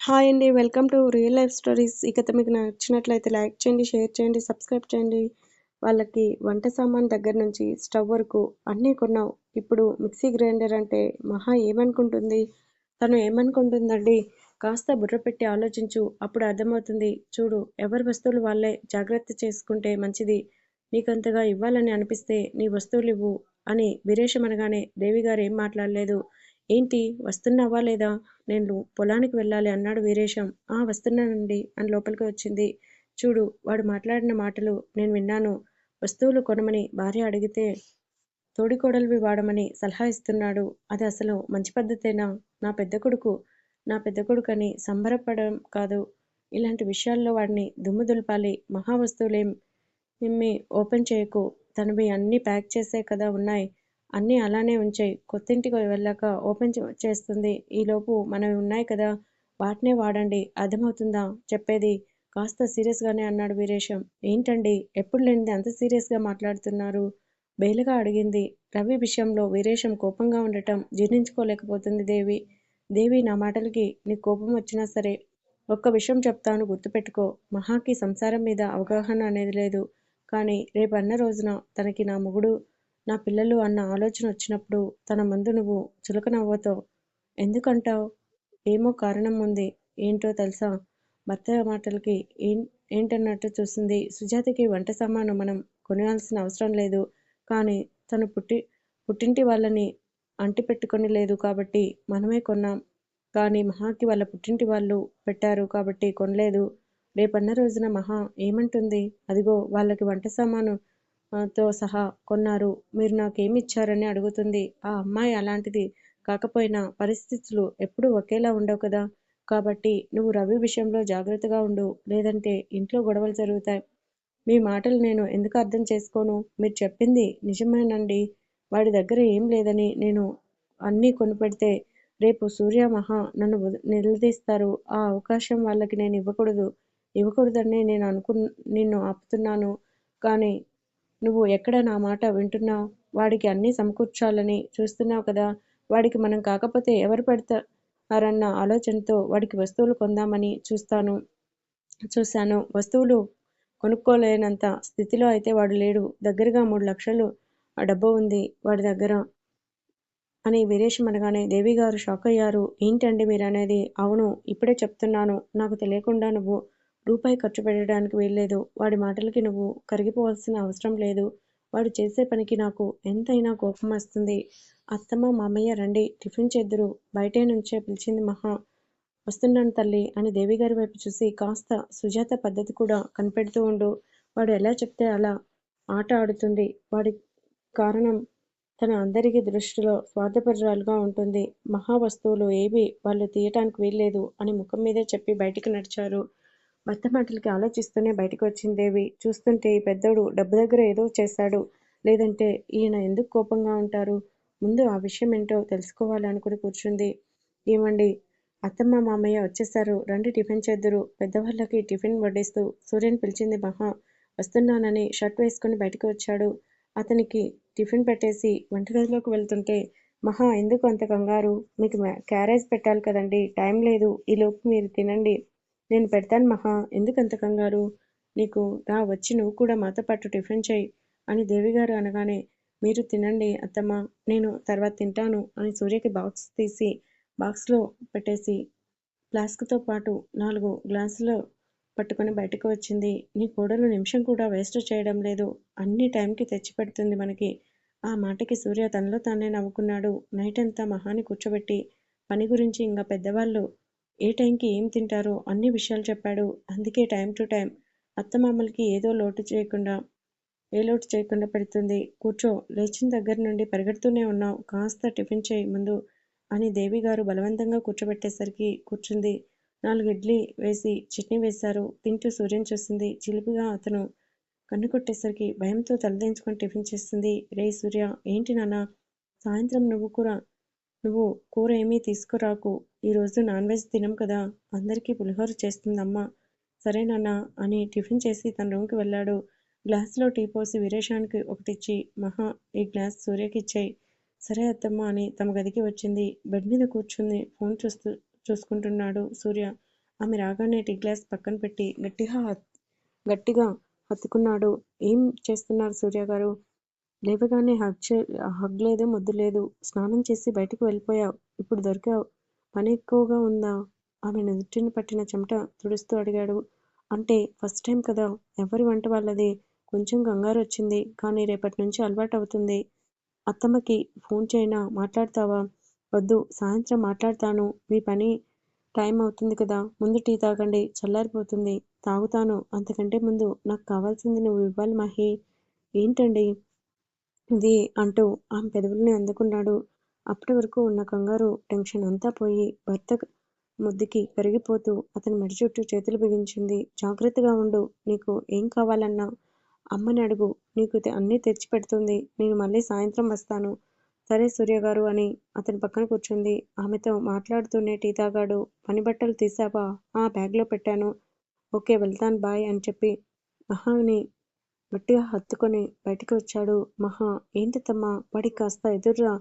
Hi అండి welcome to real life stories. ఈ కథ మీకు నచ్చినట్లయితే లైక్ చేయండి షేర్ చేయండి సబ్స్క్రైబ్ చేయండి. వాళ్ళకి వంట సామాన్ దగ్గర నుంచి స్టవ్ వరకు అన్నీ కొన్నావు. ఇప్పుడు మిక్సీ గ్రైండర్ అంటే మహా ఏమనుకుంటుంది? తను ఏమనుకుంటుందండి? కాస్త బుర్ర పెట్టి ఆలోచించు అప్పుడు అర్థమవుతుంది. చూడు ఎవరి వస్తువులు వాళ్ళే జాగ్రత్త చేసుకుంటే మంచిది. నీకంతగా ఇవ్వాలని అనిపిస్తే నీ వస్తువులు ఇవ్వు అని వీరేషం అనగానే దేవి గారు ఏం మాట్లాడలేదు. ఏంటి వస్తున్నావా లేదా? నేను పొలానికి వెళ్ళాలి అన్నాడు వీరేశం. ఆ వస్తున్నానండి అని లోపలికి వచ్చింది. చూడు వాడు మాట్లాడిన మాటలు నేను విన్నాను. వస్తువులు కొనమని భార్య అడిగితే తోడికోడలివి వాడమని సలహా ఇస్తున్నాడు. అది అసలు మంచి పద్ధతేనా? నా పెద్ద కొడుకు నా పెద్ద కొడుకని సంబరపడడం కాదు. ఇలాంటి విషయాల్లో వాడిని దుమ్ము దులపాలి. మహా వస్తువులేం ఏమి ఓపెన్ చేయకు. తనవి అన్నీ ప్యాక్ చేసే కదా ఉన్నాయి. అన్నీ అలానే ఉంచాయి. కొత్తింటికి వెళ్ళాక ఓపెన్ చేస్తుంది. ఈలోపు మనవి ఉన్నాయి కదా వాటినే వాడండి అర్థమవుతుందా? చెప్పేది కాస్త సీరియస్గానే అన్నాడు వీరేశం. ఏంటండి ఎప్పుడు లేనిది అంత సీరియస్గా మాట్లాడుతున్నారు? బేలుగా అడిగింది. రవి విషయంలో వీరేశం కోపంగా ఉండటం జీర్ణించుకోలేకపోతుంది దేవి. దేవి నా మాటలకి నీకు కోపం వచ్చినా సరే ఒక్క విషయం చెప్తాను గుర్తుపెట్టుకో. మహాకి సంసారం మీద అవగాహన అనేది లేదు. కానీ రేపు అన్న రోజున తనకి నా మొగుడు నా పిల్లలు అన్న ఆలోచన వచ్చినప్పుడు తన ముందు నువ్వు చులక నవ్వుతావు ఎందుకంటావు? ఏమో కారణం ఉంది. ఏంటో తెలుసా? భర్త మాటలకి ఏం ఏంటన్నట్టు చూసింది సుజాతకి వంట సామాను మనం కొనాల్సిన అవసరం లేదు. కానీ తను పుట్టి పుట్టింటి వాళ్ళని అంటి పెట్టుకొని లేదు కాబట్టి మనమే కొన్నాం. కానీ మహాకి వాళ్ళ పుట్టింటి వాళ్ళు పెట్టారు కాబట్టి కొనలేదు. రేపన్న రోజున మహా ఏమంటుంది? అదిగో వాళ్ళకి వంట సామాను తో సహా కొన్నారు. మీరు నాకేమిచ్చారని అడుగుతుంది. ఆ అమ్మాయి అలాంటిది కాకపోయినా పరిస్థితులు ఎప్పుడూ ఒకేలా ఉండవు కదా. కాబట్టి నువ్వు రవి విషయంలో జాగ్రత్తగా ఉండు. లేదంటే ఇంట్లో గొడవలు జరుగుతాయి. మీ మాటలు నేను ఎందుకు అర్థం చేసుకోను? మీరు చెప్పింది నిజమేనండి. వాడి దగ్గర ఏం లేదని నేను అన్నీ కొనిపెడితే రేపు సూర్య మహా నన్ను నిలదీస్తారు. ఆ అవకాశం వాళ్ళకి నేను ఇవ్వకూడదు. ఇవ్వకూడదని నేను అనుకు నిన్ను ఆపుతున్నాను. కానీ నువ్వు ఎక్కడ నా మాట వింటున్నావు వాడికి అన్నీ సమకూర్చాలని చూస్తున్నావు కదా వాడికి మనం కాకపోతే ఎవరు పెడతారన్న ఆలోచనతో వాడికి వస్తువులు కొందామని చూస్తాను చూశాను. వస్తువులు కొనుక్కోలేనంత స్థితిలో అయితే వాడు లేడు. దగ్గరగా మూడు లక్షలు ఆ డబ్బు ఉంది వాడి దగ్గర అని వీరేషం అనగానే దేవి గారు షాక్ అయ్యారు ఏంటండి మీరు అనేది అవును ఇప్పుడే చెప్తున్నాను. నాకు తెలియకుండా నువ్వు రూపాయి ఖర్చు పెట్టడానికి వీల్లేదు. వాడి మాటలకి నువ్వు కరిగిపోవాల్సిన అవసరం లేదు. వాడు చేసే పనికి నాకు ఎంతైనా కోపం వస్తుంది. అత్తమ్మ మామయ్య రండి. టిఫిన్ చేద్దురు. బయటే నుంచే పిలిచింది మహా. వస్తున్నాను తల్లి అని దేవిగారి వైపు చూసి కాస్త సుజాత పద్ధతి కూడా కనిపెడుతూ ఉండు. వాడు ఎలా చెప్తే అలా ఆట ఆడుతుంది. వాడి కారణం తన అందరికీ దృష్టిలో స్వార్థపరురాలుగా ఉంటుంది. మహా వస్తువులు ఏవి వాళ్ళు తీయటానికి వీల్లేదు అని ముఖం మీదే చెప్పి బయటికి నడిచారు. భర్త మాటలకి ఆలోచిస్తూనే బయటకు వచ్చింది దేవి చూస్తుంటే ఈ పెద్దోడు డబ్బు దగ్గర ఏదో చేశాడు. లేదంటే ఈయన ఎందుకు కోపంగా ఉంటారు? ముందు ఆ విషయం ఏంటో తెలుసుకోవాలనుకుని కూర్చుంది. ఏమండి? అత్తమ్మ మామయ్య వచ్చేసారు రండి టిఫిన్ చేద్దురు. పెద్దవాళ్ళకి టిఫిన్ వడ్డిస్తూ సూర్యన్ పిలిచింది మహా. వస్తున్నానని షర్ట్ వేసుకుని బయటకు వచ్చాడు. అతనికి టిఫిన్ పెట్టేసి వంటగదిలోకి వెళ్తుంటే మహా ఎందుకు అంత కంగారు? మీకు క్యారేజ్ పెట్టాలి కదండి. టైం లేదు. ఈలోపు మీరు తినండి. నేను పెడతాను మహా. ఎందుకంత కంగారు? నీకు రా వచ్చి నువ్వు కూడా మాతో పాటు టిఫిన్ చేయి అని దేవిగారు అనగానే మీరు తినండి అత్తమ్మ నేను తర్వాత తింటాను అని సూర్యకి బాక్స్ తీసి బాక్స్లో పెట్టేసి ఫ్లాస్క్తో పాటు నాలుగు గ్లాసులు పట్టుకొని బయటకు వచ్చింది. నీ కోడలు నిమిషం కూడా వేస్ట్ చేయడం లేదు. అన్ని టైంకి తెచ్చి పెడుతుంది మనకి. ఆ మాటకి సూర్య తనలో తానే నవ్వుకున్నాడు. నైట్ అంతా మహాని కూర్చోబెట్టి పని గురించి ఇంకా పెద్దవాళ్ళు ఏ టైంకి ఏం తింటారో అన్ని విషయాలు చెప్పాడు. అందుకే టైం టు టైం అత్తమామలకి ఏదో లోటు చేయకుండా ఏ లోటు చేయకుండా పెడుతుంది. కూర్చో లేచిన దగ్గర నుండి పరిగెడుతూనే ఉన్నావు. కాస్త టిఫిన్ చేయి ముందు అని దేవి గారు బలవంతంగా కూర్చోబెట్టేసరికి కూర్చుంది. నాలుగు ఇడ్లీ వేసి చట్నీ వేశారు. తింటూ సూర్యం చూస్తుంది చిలిపిగా అతను కన్ను కొట్టేసరికి భయంతో తలదించుకొని టిఫిన్ చేస్తుంది. రే సూర్య ఏంటి నాన్న? సాయంత్రం నువ్వు కూడా నువ్వు కూర ఏమీ తీసుకురాకు. ఈరోజు నాన్ వెజ్ తినం కదా అందరికీ పులిహోర చేస్తుందమ్మా. సరేనన్నా అని టిఫిన్ చేసి తన రూమ్కి వెళ్ళాడు. గ్లాస్లో టీ పోసి వీరేశానికి ఒకటిచ్చి మహా ఈ గ్లాస్ సూర్యకి ఇచ్చాయి. సరే అత్తమ్మ అని తమ గదికి వచ్చింది. బెడ్ మీద కూర్చుంది ఫోన్ చూస్తూ చూసుకుంటున్నాడు సూర్య. ఆమె రాగానే టీ గ్లాస్ పక్కన పెట్టి గట్టిగా గట్టిగా హత్తుకున్నాడు. ఏం చేస్తున్నారు సూర్య గారు? లేవగానే హగ్ చే హగ్ లేదు ముద్దు లేదు. స్నానం చేసి బయటకు వెళ్ళిపోయావు. ఇప్పుడు దొరికావు. పని ఎక్కువగా ఉందా? ఆమె నుదుటిని పట్టిన చెమట తుడుస్తూ అడిగాడు. అంటే ఫస్ట్ టైం కదా ఎవరి వంట వాళ్ళది? కొంచెం కంగారు వచ్చింది కానీ రేపటి నుంచి అలవాటు అవుతుంది. అత్తమ్మకి ఫోన్ చేయనా? మాట్లాడతావా? వద్దు సాయంత్రం మాట్లాడతాను. మీ పని టైం అవుతుంది కదా ముందు టీ తాగండి చల్లారిపోతుంది. తాగుతాను అంతకంటే ముందు నాకు కావాల్సింది నువ్వు ఇవ్వాలి మహి. ఏంటండి? ఇది అంటూ ఆమె పెదవుల్ని అందుకున్నాడు. అప్పటి వరకు ఉన్న కంగారు టెన్షన్ అంతా పోయి భర్త ముద్దుకి కరిగిపోతూ అతని మెడ చుట్టూ చేతులు బిగించింది. జాగ్రత్తగా ఉండు. నీకు ఏం కావాలన్నా అమ్మని అడుగు. నీకు అన్నీ తెచ్చి పెడుతుంది. నేను మళ్ళీ సాయంత్రం వస్తాను. సరే సూర్యగారు అని అతని పక్కన కూర్చుంది. ఆమెతో మాట్లాడుతూనే టీ తాగాడు. పని బట్టలు తీసావా? ఆ బ్యాగ్లో పెట్టాను. ఓకే వెళ్తాను. బాయ్ అని చెప్పి మహాని గట్టిగా హత్తుకొని బయటికి వచ్చాడు. మహా ఏంటి తమ్మా? వాడికి కాస్త ఎదుర్రా.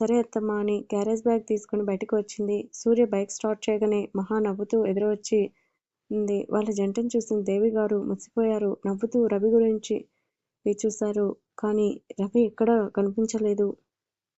సరే అత్తమ్మా అని క్యారేజ్ బ్యాగ్ తీసుకుని బయటకు వచ్చింది. సూర్య బైక్ స్టార్ట్ చేయగానే మహా నవ్వుతూ ఎదురొచ్చి ఉంది. వాళ్ళ జంటను చూసిన దేవి గారు ముసిపోయారు నవ్వుతూ రవి గురించి చూశారు. కానీ రవి ఎక్కడా కనిపించలేదు.